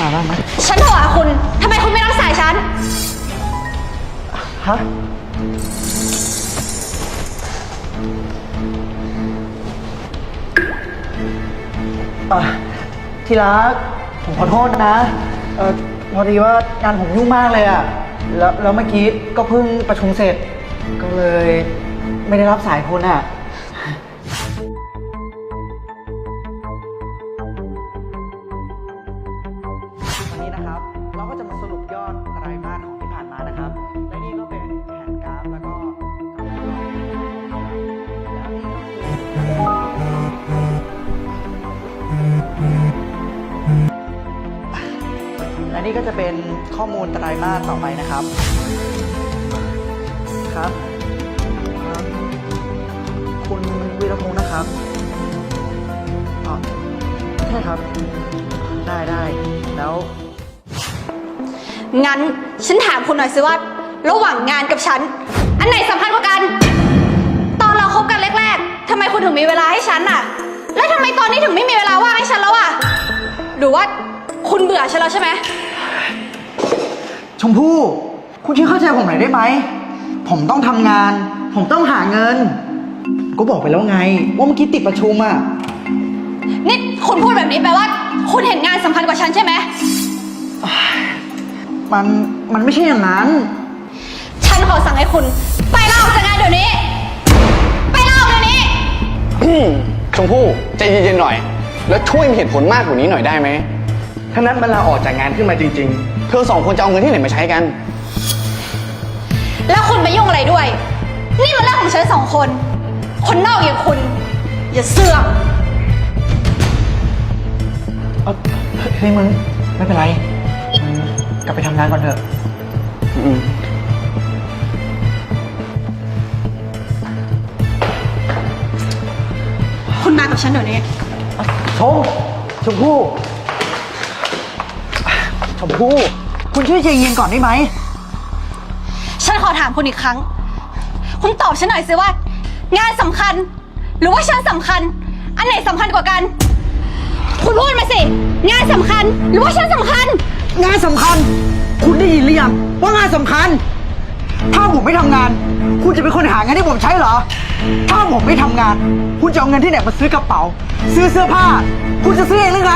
มาบ้างไหมฉันโทรหาคุณ ทำไมคุณไม่รับสายฉัน ฮะ อะที่รักผมขอโทษนะเออพอดีว่างานผมยุ่งมากเลยอะแล้วแล้วเมื่อกี้ก็เพิ่งประชุมเสร็จ ก็เลยไม่ได้รับสายคุณอะ เราก็จะมาสรุปยอดรายมาสของที่ผ่านมานะครับ และนี่ก็เป็นแผนกราฟแล้วก็แล้วนี่ก็คือและนี่ก็จะเป็นข้อมูลไตรมาสต่อไปนะครับ ครับ คุณวีรพงศ์นะครับอ๋อใช่ครับ ได้ได้แล้ว งั้นฉันถามคุณหน่อยสิว่า ระหว่างงานกับฉัน อันไหนสำคัญกว่ากัน ตอนเราคบกันแรกๆทำไมคุณถึงมีเวลาให้ฉันอะแล้วทำไมตอนนี้ถึงไม่มีเวลาว่างให้ฉันแล้วอะหรือว่าคุณเบื่อฉันแล้วใช่ไหมชมพู่ คุณช่วยเข้าใจผมหน่อยได้ไหม ผมต้องทำงาน ผมต้องหาเงิน ก็บอกไปแล้วไง ว่าเมื่อกี้ติดประชุมอะนี่คุณพูดแบบนี้แปลว่า คุณเห็นงานสำคัญกว่าฉันใช่ไหม มันมันไม่ใช่อย่างนั้น ฉันขอสั่งให้คุณ ไปลาออกจากงานเดี๋ยวนี้ ไปลาออกเดี๋ยวนี้อืมชมพู่ใจเย็นๆหน่อย แล้วช่วยมีเหตุผลมากกว่านี้หน่อยได้ไหม ถ้านัดมันลาออกจากงานขึ้นมาจริง ๆ เธอสองคนจะเอาเงินที่ไหนมาใช้กัน แล้วคุณไปยุ่งอะไรด้วย นี่มันเรื่องของฉันสองคน คนนอกอย่างคุณ อย่าเสือกเอ้าเฮ้ยมึงไม่เป็นไรมึงก ลับไปทำงานก่อนเถอะอืมคุณมากับฉันเดี๋ยวนี้ ชม ชมพู่ ชมพู่ คุณช่วยใจเย็นก่อนได้ไหม ฉันขอถามคุณอีกครั้ง คุณตอบฉันหน่อยสิว่า งานสำคัญ หรือว่าฉันสำคัญ อันไหนสำคัญกว่ากัน คุณพูดมาสิ งานสำคัญ หรือว่าฉันสำคัญ งานสำคัญ คุณได้ยินหรือยังว่างานสำคัญ ถ้าผมไม่ทำงาน คุณจะเป็นคนหางานให้ผมใช้เหรอ ถ้าผมไม่ทำงาน คุณจะเอาเงินที่ไหนมาซื้อกระเป๋า ซื้อเสื้อผ้า คุณจะซื้อเองหรือไง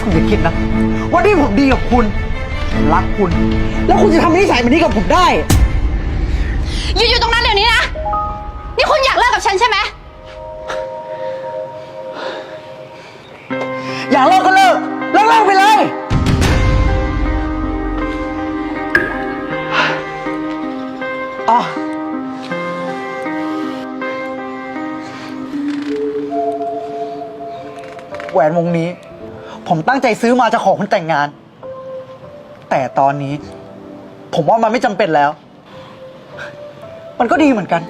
คุณอย่าคิดนะว่าที่ผมดีกับคุณผมรักคุณ แล้วคุณจะทำนิสัยแบบนี้กับผมได้อยู่อยู่ตรงนั้นเดี๋ยวนี้นะ นี่คุณอยากเลิกกับฉันใช่ไหม อยากเลิกก็เลิก อ๋อแหวนวงนี้ ผมตั้งใจซื้อมาจะขอคุณแต่งงาน แต่ตอนนี้ ผมว่ามันไม่จำเป็นแล้ว มันก็ดีเหมือนกัน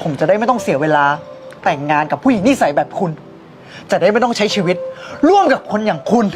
ผมจะได้ไม่ต้องเสียเวลา แต่งงานกับผู้หญิงนิสัยแบบคุณ จะได้ไม่ต้องใช้ชีวิต ร่วมกับคนอย่างคุณ